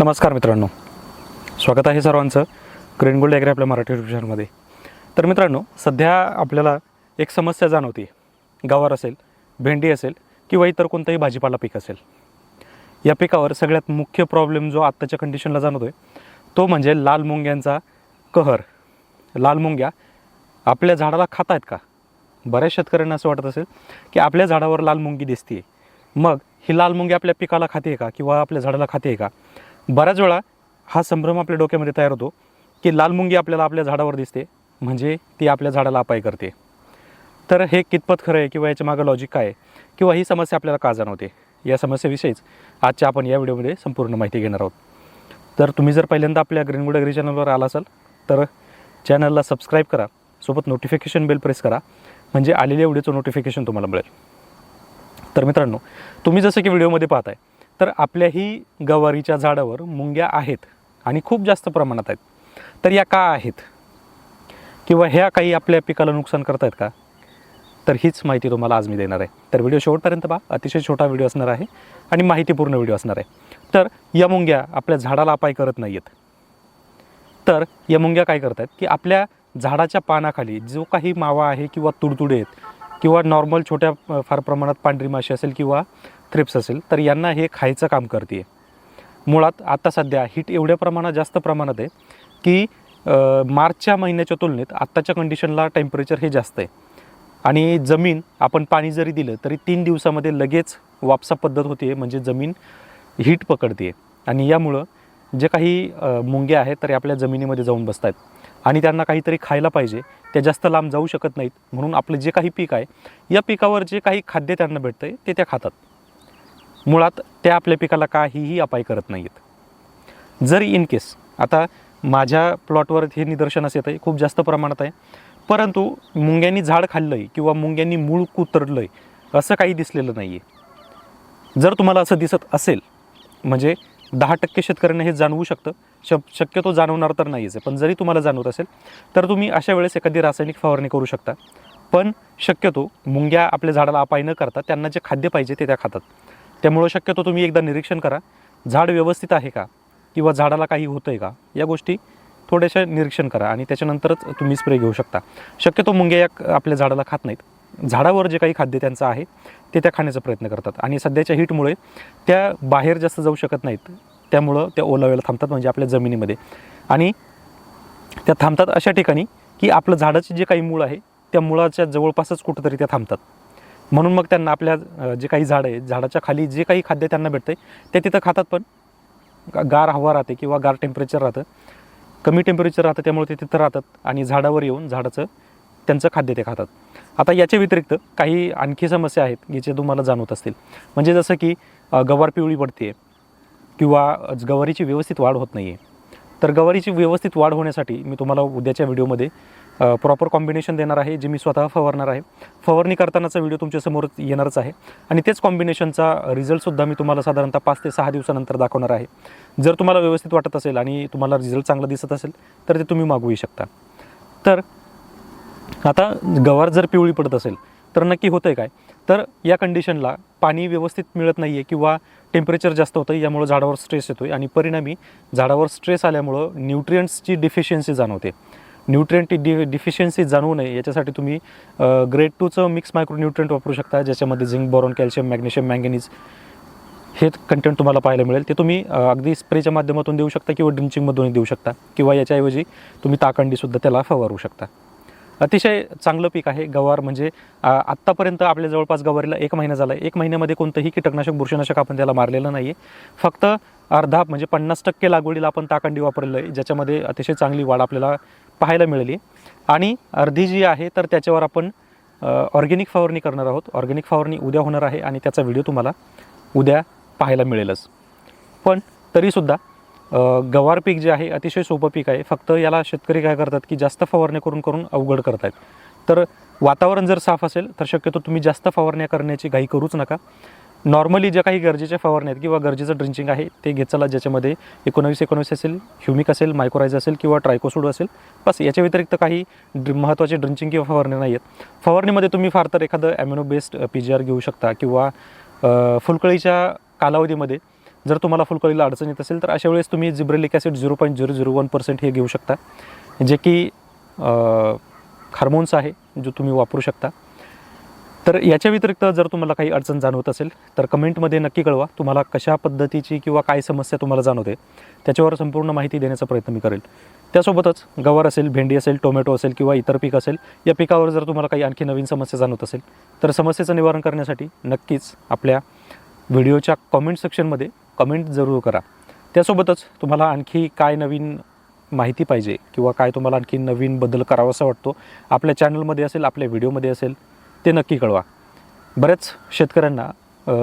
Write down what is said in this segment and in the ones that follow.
नमस्कार मित्रांनो. स्वागत आहे सर्वांचं ग्रीन गोल्ड ॲग्री आपल्या मराठी युट्यूब तर मित्रांनो सध्या आपल्याला एक समस्या जाणवते. गवार असेल भेंडी असेल किंवा इतर कोणतंही भाजीपाला पीक असेल. या पिकावर सगळ्यात मुख्य प्रॉब्लेम जो आत्ताच्या कंडिशनला जाणवतो आहे तो म्हणजे लाल मुंग्यांचा कहर. लाल मुंग्या आपल्या झाडाला खात आहेत का? बऱ्याच शेतकऱ्यांना असं वाटत असेल की आपल्या झाडावर लाल मुंगी दिसते मग ही लाल मुंगी आपल्या पिकाला खाते का? किंवा आपल्या झाडाला खाते का? बऱ्याच वेळा हा संभ्रम आपल्या डोक्यामध्ये तयार होतो की लाल मुंगी आपल्याला आपल्या झाडावर दिसते म्हणजे ती आपल्या झाडाला अपाय करते. तर हे कितपत खरं आहे किंवा याच्या मागं लॉजिक काय आहे? किंवा ही समस्या आपल्याला का जाणवते? या समस्येविषयीच आजच्या आपण या व्हिडिओमध्ये संपूर्ण माहिती घेणार आहोत. तर तुम्ही जर पहिल्यांदा आपल्या ग्रीनवूड अग्री चॅनलवर आला असाल तर चॅनलला सबस्क्राईब करा सोबत नोटिफिकेशन बेल प्रेस करा म्हणजे आलेल्या व्हिडिओचं नोटिफिकेशन तुम्हाला मिळेल. तर मित्रांनो तुम्ही जसं की व्हिडिओमध्ये पाहताय तर आपल्याही गवारीच्या झाडावर मुंग्या आहेत आणि खूप जास्त प्रमाणात आहेत. तर या का आहेत? किंवा ह्या काही आपल्या पिकाला नुकसान करत आहेत का? तर हीच माहिती तुम्हाला आज मी देणार आहे. तर व्हिडिओ शेवटपर्यंत पहा. अतिशय छोटा व्हिडिओ असणार आहे आणि माहितीपूर्ण व्हिडिओ असणार आहे. तर या मुंग्या आपल्या झाडाला अपाय करत नाही आहेत तर या मुंग्या काय करतात की आपल्या झाडाच्या पानाखाली जो काही मावा आहे किंवा तुडतुडे आहेत किंवा नॉर्मल छोट्या फार प्रमाणात पांढरी माशी असेल किंवा थ्रिप्स असेल तर यांना हे खायचं काम करते मुळात आता सध्या हीट एवढ्या प्रमाणात जास्त प्रमाणात आहे की मार्चच्या महिन्याच्या तुलनेत आत्ताच्या कंडिशनला टेम्परेचर हे जास्त आहे. आणि जमीन आपण पाणी जरी दिलं तरी तीन दिवसामध्ये लगेच वापसा पद्धत होते म्हणजे जमीन हीट पकडते आणि यामुळं जे काही मुंग्या आहेत तर आपल्या जमिनीमध्ये जाऊन बसत आहेत आणि त्यांना काहीतरी खायला पाहिजे ते जास्त लांब जाऊ शकत नाहीत. म्हणून आपलं जे काही पीक आहे या पिकावर जे काही खाद्य त्यांना भेटतं आहे ते त्या खातात. मुळात त्या आपल्या पिकाला काहीही अपाय करत नाही आहेत जरी इन केस आता माझ्या प्लॉटवर हे निदर्शनास येत आहे खूप जास्त प्रमाणात आहे. परंतु मुंग्यांनी झाड खाल्लं आहे किंवा मुंग्यांनी मूळ कुतरलं आहे असं काही दिसलेलं नाही आहे जर तुम्हाला असं दिसत असेल म्हणजे दहा टक्के शेतकऱ्यांना हे जाणवू शकतं. शक शक्यतो जाणवणार तर नाहीच आहे पण जरी तुम्हाला जाणवत असेल तर तुम्ही अशा वेळेस एखादी रासायनिक फवारणी करू शकता. पण शक्यतो मुंग्या आपल्या झाडाला अपाय न करता त्यांना जे खाद्य पाहिजे ते त्या खातात. त्यामुळं शक्यतो तुम्ही एकदा निरीक्षण करा. झाड व्यवस्थित आहे का? किंवा झाडाला काही होतं आहे का? या गोष्टी थोड्याशा निरीक्षण करा आणि त्याच्यानंतरच तुम्ही स्प्रे घेऊ शकता. शक्यतो मुंग्या या आपल्या झाडाला खात नाहीत. झाडावर जे काही खाद्य त्यांचं आहे ते त्या खाण्याचा प्रयत्न करतात. आणि सध्याच्या हीटमुळे त्या बाहेर जास्त जाऊ शकत नाहीत. त्यामुळं त्या ओलाव्याला थांबतात म्हणजे आपल्या जमिनीमध्ये. आणि त्या थांबतात अशा ठिकाणी की आपलं झाडाचे जे काही मूळ आहे त्या मुळाच्या जवळपासच कुठंतरी त्या थांबतात. म्हणून मग त्यांना आपल्या जे काही झाडं आहे झाडाच्या खाली जे काही खाद्य त्यांना भेटतं आहे ते तिथं खातात पण. गार हवा राहते किंवा गार टेम्परेचर राहतं. कमी टेम्परेचर राहतं त्यामुळे ते तिथं राहतात आणि झाडावर येऊन झाडाचं त्यांचं खाद्य ते खातात. आता याच्या व्यतिरिक्त काही आणखी समस्या आहेत की जे तुम्हाला जाणवत असतील. म्हणजे जसं की गवार पिवळी पडते किंवा गवारीची व्यवस्थित वाढ होत नाही आहे तर गवारीची व्यवस्थित वाढ होण्यासाठी मी तुम्हाला उद्याच्या व्हिडिओमध्ये प्रॉपर कॉम्बिनेशन देणार आहे जे मी स्वतः फवारणार आहे. फवारणी करतानाचा व्हिडिओ तुमच्यासमोर येणारच आहे. आणि तेच कॉम्बिनेशनचा रिझल्टसुद्धा मी तुम्हाला साधारणतः पाच ते सहा दिवसानंतर दाखवणार आहे. जर तुम्हाला व्यवस्थित वाटत असेल आणि तुम्हाला रिझल्ट चांगला दिसत असेल तर ते तुम्ही मागवू शकता. तर आता गवार जर पिवळी पडत असेल तर नक्की होतं आहे काय? तर या कंडिशनला पाणी व्यवस्थित मिळत नाही आहे किंवा टेम्परेचर जास्त होतं यामुळं झाडावर स्ट्रेस येतो आहे आणि परिणामी झाडावर स्ट्रेस आल्यामुळं न्यूट्रियंट्सची डिफिशियन्सी जाणवते. न्यूट्रियंट डि डिफिशियन्सी जाणवू नये याच्यासाठी तुम्ही ग्रेड टूचं मिक्स मायक्रोन्यूट्रियंट वापरू शकता ज्याच्यामध्ये zinc boron calcium magnesium manganese हे कंटेंट तुम्हाला पाहायला मिळेल. ते तुम्ही अगदी स्प्रेच्या माध्यमातून देऊ शकता किंवा ड्रिंचिंगमधूनही देऊ शकता किंवा याच्याऐवजी तुम्ही ताकंडीसुद्धा त्याला फवारू शकता. अतिशय चांगलं पीक आहे गवार म्हणजे आत्तापर्यंत आपल्या जवळपास गवारीला एक महिना झाला आहे. एक महिन्यामध्ये कोणतंही कीटकनाशक बुरशीनाशक आपण त्याला मारलेलं नाही आहे फक्त अर्धा म्हणजे पन्नास टक्के लागवडीला आपण ताकंडी वापरलेलं आहे ज्याच्यामध्ये अतिशय चांगली वाढ आपल्याला पाहायला मिळाली. आणि अर्धी जी आहे तर त्याच्यावर आपण ऑर्गेनिक फवारणी करणार आहोत. ऑर्गेनिक फवारणी उद्या होणार आहे आणि त्याचा व्हिडिओ तुम्हाला उद्या पाहायला मिळेलच. पण तरीसुद्धा गवार पीक जे आहे अतिशय सोपं पीक आहे. फक्त याला शेतकरी काय करतात की जास्त फवारणी करून करून अवघड करतात तर वातावरण जर साफ असेल तर शक्यतो तुम्ही जास्त फवारण्या करण्याची घाई करूच नका. नॉर्मली ज्या काही गरजेच्या फवारण्या आहेत किंवा गरजेचं ड्रिंचिंग आहे ते घेत चला ज्याच्यामध्ये एकोणावीस एकोणावीस असेल ह्युमिक असेल मायक्रोराईज असेल किंवा ट्रायकोसोड असेल. बस याच्या व्यतिरिक्त काही ड्रि महत्त्वाचे ड्रिंचिंग किंवा फवारण्या नाही आहेत. फवारणीमध्ये तुम्ही फार तर एखादं amino based P G R घेऊ शकता किंवा फुलकळीच्या कालावधीमध्ये जर तुम्हाला फुलकळीला अडचण येत असेल तर अशा वेळेस तुम्ही gibberellic acid zero point zero zero one percent हे घेऊ शकता. जे की हार्मोन्स आहे जो तुम्ही वापरू शकता. तर याच्या व्यतिरिक्त जर तुम्हाला काही अडचण जाणवत असेल तर कमेंटमध्ये नक्की कळवा. तुम्हाला कशा पद्धतीची किंवा काय समस्या तुम्हाला जाणवते त्याच्यावर संपूर्ण माहिती देण्याचा प्रयत्न मी करेल. त्यासोबतच गवार असेल भेंडी असेल टोमॅटो असेल किंवा इतर पीक असेल या पिकावर जर तुम्हाला काही आणखी नवीन समस्या जाणवत असेल तर समस्येचं निवारण करण्यासाठी नक्कीच आपल्या व्हिडिओच्या कॉमेंट सेक्शनमध्ये कमेंट जरूर करा. त्यासोबतच तुम्हाला आणखी काय नवीन माहिती पाहिजे किंवा काय तुम्हाला आणखी नवीन बदल करावासा वाटतो आपल्या चॅनलमध्ये असेल आपल्या व्हिडिओमध्ये असेल ते नक्की कळवा. बऱ्याच शेतकऱ्यांना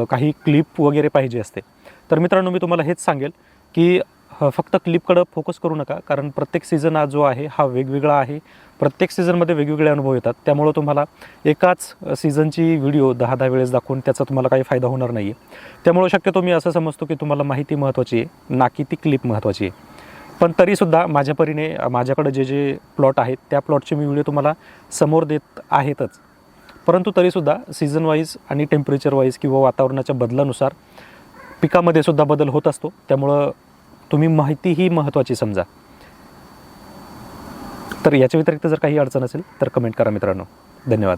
काही क्लिप वगैरे पाहिजे असते. तर मित्रांनो मी तुम्हाला हेच सांगेल की फक्त क्लिपकडं फोकस करू नका कारण प्रत्येक सीझन हा जो आहे हा वेगवेगळा आहे. प्रत्येक सीझनमध्ये वेगवेगळे अनुभव येतात. त्यामुळं तुम्हाला एकाच सीझनची व्हिडिओ दहा दहा वेळेस दाखवून त्याचा तुम्हाला काही फायदा होणार नाही आहे त्यामुळं शक्यतो मी असं समजतो की तुम्हाला माहिती महत्त्वाची आहे ना की ती क्लिप महत्त्वाची आहे. पण तरीसुद्धा माझ्या परीने माझ्याकडं माझ्याकडे जे जे प्लॉट आहेत त्या प्लॉटचे मी व्हिडिओ तुम्हाला समोर देत आहेतच. परंतु तरीसुद्धा सीझन वाईज आणि टेम्परेचर वाईज किंवा वातावरणाच्या बदलानुसार पिकामध्ये सुद्धा बदल होत असतो. त्यामुळं तुम्ही माहिती ही महत्त्वाची समजा. तर याच्या व्यतिरिक्त जर काही अडचण असेल तर कमेंट करा मित्रांनो. धन्यवाद.